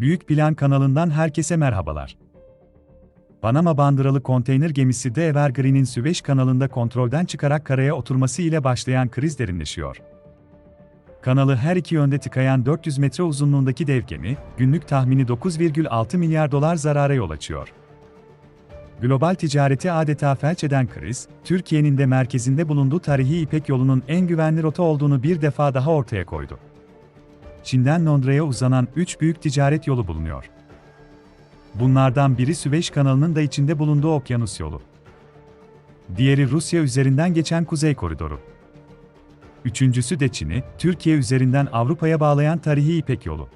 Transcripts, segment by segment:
Büyük Plan kanalından herkese merhabalar. Panama bandıralı konteyner gemisi de Evergreen'in Süveyş kanalında kontrolden çıkarak karaya oturması ile başlayan kriz derinleşiyor. Kanalı her iki yönde tıkayan 400 metre uzunluğundaki dev gemi, günlük tahmini 9,6 milyar dolar zarara yol açıyor. Global ticareti adeta felç eden kriz, Türkiye'nin de merkezinde bulunduğu tarihi İpek yolunun en güvenli rota olduğunu bir defa daha ortaya koydu. Çin'den Londra'ya uzanan üç büyük ticaret yolu bulunuyor. Bunlardan biri Süveyş kanalının da içinde bulunduğu okyanus yolu. Diğeri Rusya üzerinden geçen Kuzey Koridoru. Üçüncüsü de Çin'i, Türkiye üzerinden Avrupa'ya bağlayan tarihi İpek yolu.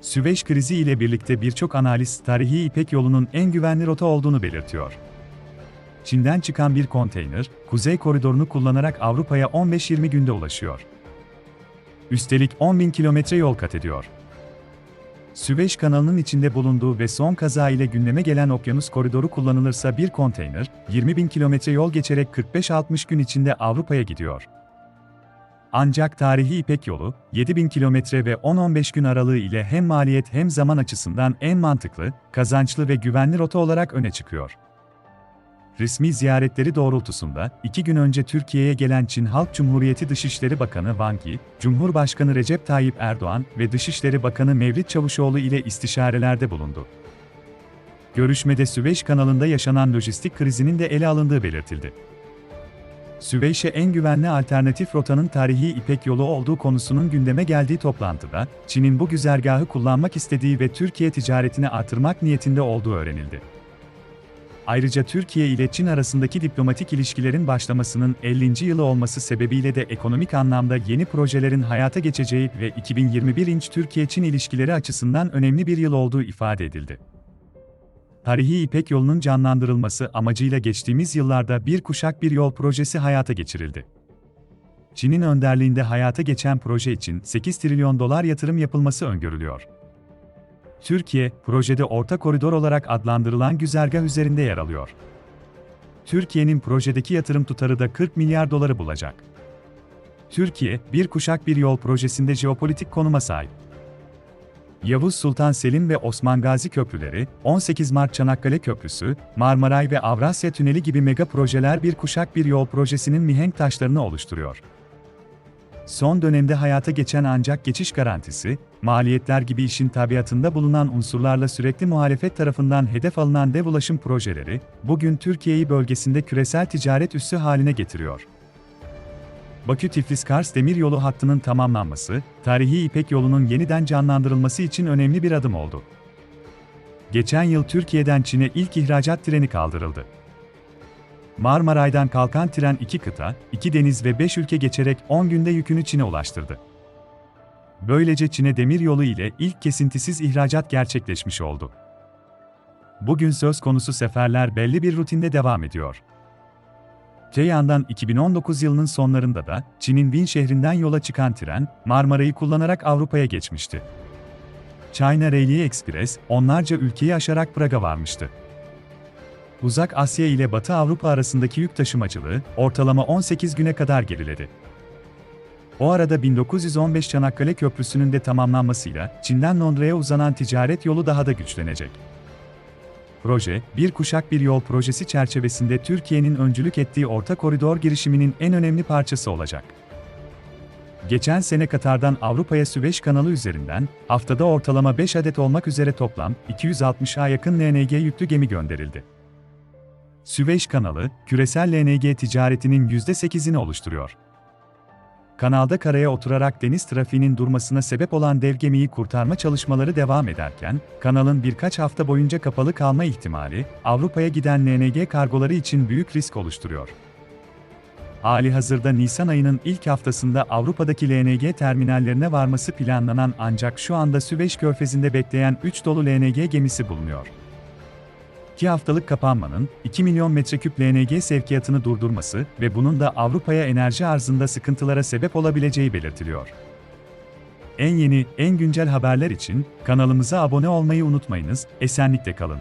Süveyş krizi ile birlikte birçok analist tarihi İpek yolunun en güvenli rota olduğunu belirtiyor. Çin'den çıkan bir konteyner, Kuzey Koridorunu kullanarak Avrupa'ya 15-20 günde ulaşıyor. Üstelik 10.000 kilometre yol kat ediyor. Süveyş kanalının içinde bulunduğu ve son kaza ile gündeme gelen okyanus koridoru kullanılırsa bir konteyner, 20.000 kilometre yol geçerek 45-60 gün içinde Avrupa'ya gidiyor. Ancak tarihi İpek yolu, 7000 kilometre ve 10-15 gün aralığı ile hem maliyet hem zaman açısından en mantıklı, kazançlı ve güvenli rota olarak öne çıkıyor. Resmi ziyaretleri doğrultusunda, iki gün önce Türkiye'ye gelen Çin Halk Cumhuriyeti Dışişleri Bakanı Wang Yi, Cumhurbaşkanı Recep Tayyip Erdoğan ve Dışişleri Bakanı Mevlüt Çavuşoğlu ile istişarelerde bulundu. Görüşmede Süveyş kanalında yaşanan lojistik krizinin de ele alındığı belirtildi. Süveyş'e en güvenli alternatif rotanın tarihi İpek yolu olduğu konusunun gündeme geldiği toplantıda, Çin'in bu güzergahı kullanmak istediği ve Türkiye ticaretini artırmak niyetinde olduğu öğrenildi. Ayrıca Türkiye ile Çin arasındaki diplomatik ilişkilerin başlamasının 50. yılı olması sebebiyle de ekonomik anlamda yeni projelerin hayata geçeceği ve 2021 inç Türkiye-Çin ilişkileri açısından önemli bir yıl olduğu ifade edildi. Tarihi İpek yolunun canlandırılması amacıyla geçtiğimiz yıllarda bir kuşak bir yol projesi hayata geçirildi. Çin'in önderliğinde hayata geçen proje için 8 trilyon dolar yatırım yapılması öngörülüyor. Türkiye, projede orta koridor olarak adlandırılan güzergah üzerinde yer alıyor. Türkiye'nin projedeki yatırım tutarı da 40 milyar doları bulacak. Türkiye, bir kuşak bir yol projesinde jeopolitik konuma sahip. Yavuz Sultan Selim ve Osman Gazi Köprüleri, 18 Mart Çanakkale Köprüsü, Marmaray ve Avrasya Tüneli gibi mega projeler bir kuşak bir yol projesinin mihenk taşlarını oluşturuyor. Son dönemde hayata geçen ancak geçiş garantisi, maliyetler gibi işin tabiatında bulunan unsurlarla sürekli muhalefet tarafından hedef alınan dev ulaşım projeleri, bugün Türkiye'yi bölgesinde küresel ticaret üssü haline getiriyor. Bakü-Tiflis-Kars demiryolu hattının tamamlanması, tarihi İpek yolunun yeniden canlandırılması için önemli bir adım oldu. Geçen yıl Türkiye'den Çin'e ilk ihracat treni kaldırıldı. Marmaray'dan kalkan tren iki kıta, iki deniz ve beş ülke geçerek 10 günde yükünü Çin'e ulaştırdı. Böylece Çin'e demiryolu ile ilk kesintisiz ihracat gerçekleşmiş oldu. Bugün söz konusu seferler belli bir rutinde devam ediyor. Te yandan 2019 yılının sonlarında da Çin'in Win şehrinden yola çıkan tren, Marmara'yı kullanarak Avrupa'ya geçmişti. China Railway Express, onlarca ülkeyi aşarak Praga varmıştı. Uzak Asya ile Batı Avrupa arasındaki yük taşımacılığı, ortalama 18 güne kadar geriledi. O arada 1915 Çanakkale Köprüsü'nün de tamamlanmasıyla Çin'den Londra'ya uzanan ticaret yolu daha da güçlenecek. Proje, bir kuşak bir yol projesi çerçevesinde Türkiye'nin öncülük ettiği orta koridor girişiminin en önemli parçası olacak. Geçen sene Katar'dan Avrupa'ya Süveyş kanalı üzerinden, haftada ortalama 5 adet olmak üzere toplam 260'a yakın LNG yüklü gemi gönderildi. Süveyş kanalı, küresel LNG ticaretinin %8'ini oluşturuyor. Kanalda karaya oturarak deniz trafiğinin durmasına sebep olan dev gemiyi kurtarma çalışmaları devam ederken, kanalın birkaç hafta boyunca kapalı kalma ihtimali, Avrupa'ya giden LNG kargoları için büyük risk oluşturuyor. Hali hazırda Nisan ayının ilk haftasında Avrupa'daki LNG terminallerine varması planlanan ancak şu anda Süveyş Körfezi'nde bekleyen 3 dolu LNG gemisi bulunuyor. 2 haftalık kapanmanın 2 milyon metreküp LNG sevkiyatını durdurması ve bunun da Avrupa'ya enerji arzında sıkıntılara sebep olabileceği belirtiliyor. En yeni, en güncel haberler için kanalımıza abone olmayı unutmayınız, esenlikle kalın.